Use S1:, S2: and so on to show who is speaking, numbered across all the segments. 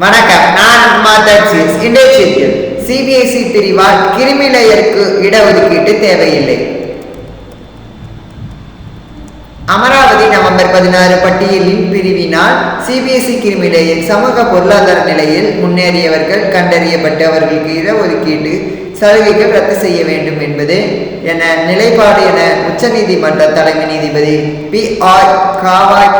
S1: வணக்கம் நான் மாதர்சிஸ் இன்றைய செய்தியில் சிபிஎஸ்இ பிரிவால் கிரிமிலேயருக்கு இடஒதுக்கீட்டு தேவையில்லை. அமராவதி நவம்பர் பதினாறு பட்டியலின் பிரிவினால் சிபிஎஸ்இ கிரிமிலேயர் சமூக பொருளாதார நிலையில் முன்னேறியவர்கள் கண்டறியப்பட்டு அவர்களுக்கு இடஒதுக்கீட்டு சலுகைகள் ரத்து செய்ய வேண்டும் என்பது என நிலைப்பாடு என உச்சநீதிமன்ற தலைமை நீதிபதி பி ஆர் காவாய்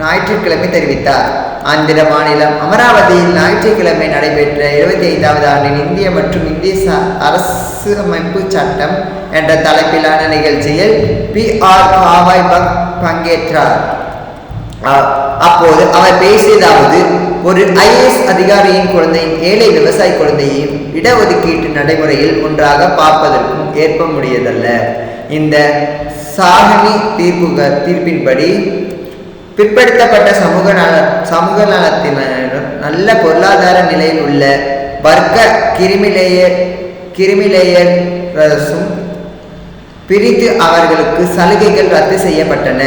S1: ஞாயிற்றுக்கிழமை தெரிவித்தார். ஆந்திர மாநிலம் அமராவதியில் ஞாயிற்றுக்கிழமை நடைபெற்ற இருபத்தி ஐந்தாவது ஆண்டின் இந்திய மற்றும் இந்திய ச அரசமைப்பு சட்டம் என்ற தலைப்பிலான நிகழ்ச்சியில் பி ஆர் காவாய் பங் பங்கேற்றார். அப்போது அவர் பேசியதாவது ஒரு ஐஏஎஸ் அதிகாரியின் குழந்தையும் ஏழை விவசாய குழந்தையையும் இடஒதுக்கீட்டு நடைமுறையில் ஒன்றாக பார்ப்பதற்கும் ஏற்ப முடியதல்ல இந்த சாகனி தீர்ப்புக தீர்ப்பின்படி பிற்படுத்தப்பட்ட சமூக நல சமூக நலத்தினரும் நல்ல பொருளாதார நிலையில் உள்ள வர்க்க கிரிமிலேயர் கிரிமிலேயரசும் பிரித்து அவர்களுக்கு சலுகைகள் ரத்து செய்யப்பட்டன.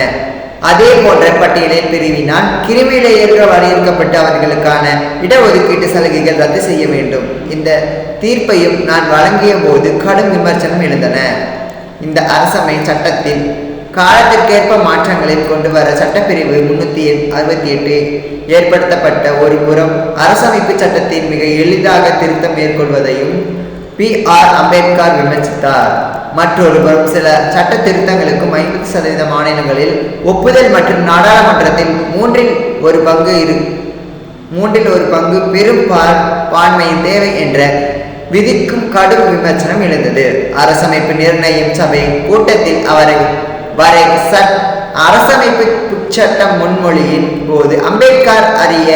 S1: அதே போன்ற பட்டியலின் பிரிவினால் கிரிமிலேயர்கள் வரையறுக்கப்பட்ட அவர்களுக்கான இடஒதுக்கீட்டு சலுகைகள் ரத்து செய்ய வேண்டும். இந்த தீர்ப்பையும் நான் வழங்கிய போது கடும் விமர்சனம் எழுந்தன. இந்த அரசமை சட்டத்தில் காலத்திற்கேற்ப மாற்றங்களை கொண்டு வர சட்டப்பிரிவு முன்னூத்தி அறுபத்தி எட்டு ஏற்படுத்தப்பட்ட ஒரு புறம் அரசமைப்பு சட்டத்தின் மிக எளிதாக திருத்தம் மேற்கொள்வதையும் பி ஆர் அம்பேத்கர் விமர்சித்தார். மற்றொரு புறம் சில சட்ட திருத்தங்களுக்கும் ஐம்பது சதவீத மாநிலங்களில் ஒப்புதல் மற்றும் நாடாளுமன்றத்தில் மூன்றில் ஒரு பங்கு இரு மூன்றில் ஒரு பங்கு பெரும் பான்மையின் தேவை என்ற விதிக்கும் கடும் விமர்சனம் எழுந்தது. அரசமைப்பு நிர்ணயம் சபை கூட்டத்தில் அவரை வரை சட் அரசமைப்பு சட்டம் முன்மொழியின் போது அம்பேத்கர் அறிய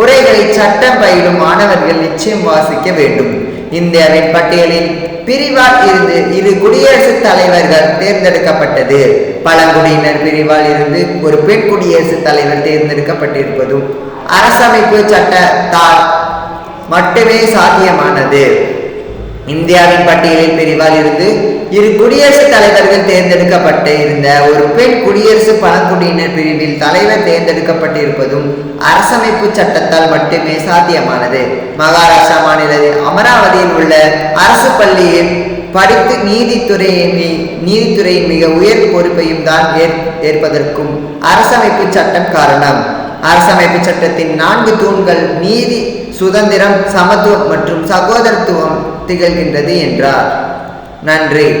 S1: உரைகளை சட்டம் பயிலும் மாணவர்கள் நிச்சயம் வாசிக்க வேண்டும். இந்தியாவின் பட்டியலில் பிரிவால் இருந்து இரு குடியரசுத் தலைவர்கள் தேர்ந்தெடுக்கப்பட்டது. பழங்குடியினர் பிரிவால் இருந்து ஒரு பெண் குடியரசுத் தலைவர் தேர்ந்தெடுக்கப்பட்டிருப்பதும் அரசமைப்பு சட்டத்தால் மட்டுமே சாத்தியமானது. இந்தியாவின் பட்டியலில் பிரிவால் இருந்து இரு குடியரசுத் தலைவர்கள் தேர்ந்தெடுக்கப்பட்டு இருந்த ஒரு பெண் குடியரசு பழங்குடியினர் பிரிவில் தலைவர் தேர்ந்தெடுக்கப்பட்டிருப்பதும் அரசமைப்பு சட்டத்தால் மட்டுமே சாத்தியமானது. மகாராஷ்டிரா மாநில அமராவதியில் உள்ள அரசு பள்ளியில் படித்து நீதித்துறையின் நீதித்துறையின் மிக உயர் பொறுப்பையும் தான் ஏற்- ஏற்பதற்கும் அரசமைப்பு சட்டம் காரணம். அரசமைப்பு சட்டத்தின் நான்கு தூண்கள் நீதி சுதந்திரம் சமத்துவம் மற்றும் சகோதரத்துவம் திகழ்கின்றது என்றார். நன்றி.